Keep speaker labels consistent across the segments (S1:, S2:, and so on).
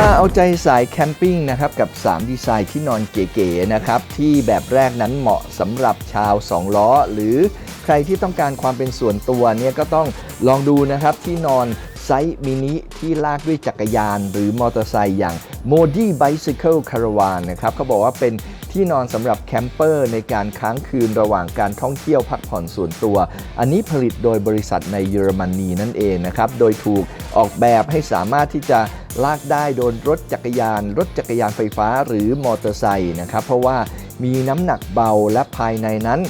S1: มาเอาใจสายแคมปิ้งนะครับกับ 3 ดีไซน์ที่นอนเก๋ๆนะครับที่แบบแรกนั้นเหมาะสำหรับชาว 2 ล้อ หรือใครที่ต้องการความเป็นส่วนตัวเนี่ยก็ต้องลองดูนะครับที่นอนไซส์มินิที่ลากด้วยจักรยาน หรือมอเตอร์ไซค์อย่าง m o d i Bicycle Caravan นะครับเขาบอกว่าเป็นที่นอนสำหรับแคมเปอร์ในการค้างคืนระหว่างการท่องเที่ยวพักผ่อนส่วนตัว อันนี้ผลิตโดยบริษัทในเยอรมนีนั่นเองนะครับ โดยถูกออกแบบให้สามารถที่จะ ลากได้โดนรถจักรยาน รถจักรยานไฟฟ้าหรือมอเตอร์ไซค์นะครับ เพราะว่ามีน้ำหนักเบาและภายในนั้น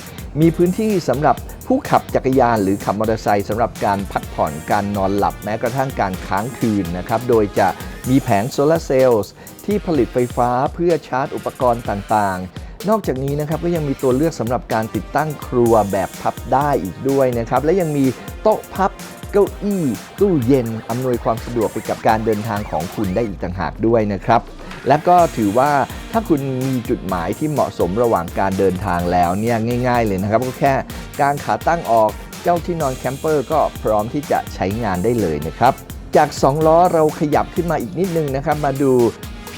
S1: มีพื้นที่สำหรับผู้ขับจักรยานหรือขับมอเตอร์ไซค์สำหรับการพักผ่อนการนอนหลับแม้กระทั่งการค้างคืนนะครับ โดยจะมีแผงโซลาร์เซลล์ที่ผลิตไฟฟ้าเพื่อชาร์จอุปกรณ์ต่างๆนอกจากนี้นะครับก็ยังมีตัวเลือกสำหรับการติดตั้งครัวแบบพับได้อีกด้วยนะครับ และยังมีโต๊ะพับ เก้าอี้ตู้เย็นอำนวยความสะดวกไปกับการเดินทางของคุณได้อีกต่างหากด้วยนะครับ และก็ถือว่าถ้าคุณมีจุดหมายที่เหมาะสมระหว่างการเดินทางแล้วเนี่ยง่าย ๆ เลยนะครับ ก็แค่การขาตั้งออกเจ้าที่นอนแคมเปอร์ก็พร้อมที่จะใช้งานได้เลยนะครับจาก 2 ล้อเราขยับขึ้นมาอีกนิดนึงนะครับ มาดู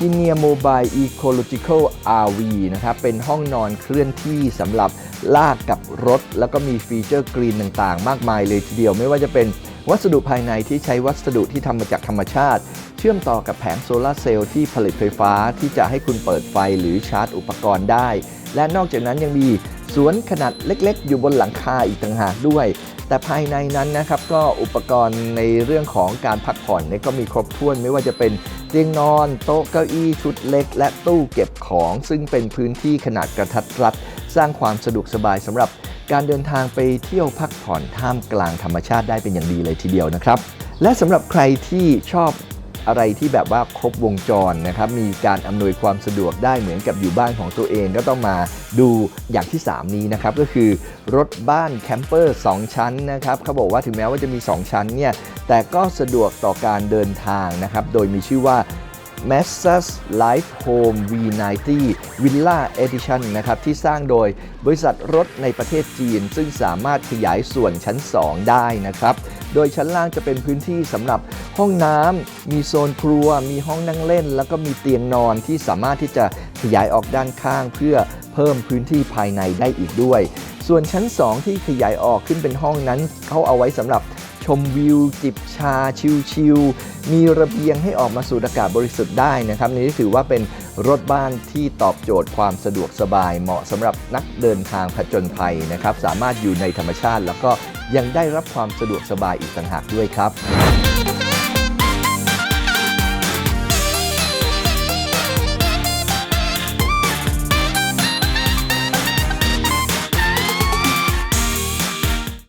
S1: p i n e a Mobile Ecological RV นะครับ เป็นห้องนอนเคลื่อนที่สำหรับลากกับรถ แล้วก็มีฟีเจอร์กรีนต่างๆ มากมายเลยทีเดียวไม่ว่าจะเป็นวัสดุภายในที่ใช้วัสดุที่ทำมาจากธรรมชาติ เชื่อมต่อกับแผงโซลาร์เซลล์ที่ผลิตไฟฟ้าที่จะให้คุณเปิดไฟหรือชาร์จอุปกรณ์ได้ และนอกจากนั้นยังมีสวนขนาดเล็กๆ อยู่บนหลังคาอีกต่างหากด้วย แต่ภายในนั้นนะครับก็อุปกรณ์ในเรื่องของการพักผ่อนเนี่ยก็มีครบถ้วนไม่ว่าจะเป็นเตียงนอน โต๊ะเก้าอี้ชุดเล็ก และตู้เก็บของ ซึ่งเป็นพื้นที่ขนาดกระทัดรัด สร้างความสะดวกสบายสำหรับการเดินทางไปเที่ยวพักผ่อนท่ามกลางธรรมชาติได้เป็นอย่างดีเลยทีเดียวนะครับ และสำหรับใครที่ชอบ อะไรที่แบบว่าครบวงจรนะครับมีการอำนวยความสะดวกได้เหมือนกับอยู่บ้านของตัวเองก็ต้องมาดูอย่างที่ 3 นี้นะครับก็คือรถบ้านแคมเปอร์2ชั้นนะครับเขาบอกว่าถึงแม้ว่าจะมี 2 ชั้นเนี่ยแต่ก็สะดวกต่อการเดินทางนะครับโดยมีชื่อว่า m a s s a s Life Home V90 Villa Edition นะครับที่สร้างโดยบริษัทรถในประเทศจีน ซึ่งสามารถขยายส่วนชั้น 2 ได้นะครับ โดยชั้นล่างจะเป็นพื้นที่สำหรับห้องน้ำมีโซนครัว มีห้องนั่งเล่น แล้วก็มีเตียงนอนที่สามารถที่จะขยายออกด้านข้างเพื่อเพิ่มพื้นที่ภายในได้อีกด้วย ส่วนชั้น 2 ที่ขยายออกขึ้นเป็นห้องนั้นเขาเอาไว้สำหรับ ชมวิว จิบชาชิลๆมีระเบียงให้ออกมาสูดอากาศบริสุทธิ์ได้นะครับนี่ถือว่าเป็นรถบ้านที่ตอบโจทย์ความสะดวกสบาย เหมาะสำหรับนักเดินทางผจญภัยนะครับ สามารถอยู่ในธรรมชาติ แล้วก็ยังได้รับความสะดวกสบายอีกต่างหากด้วยครับ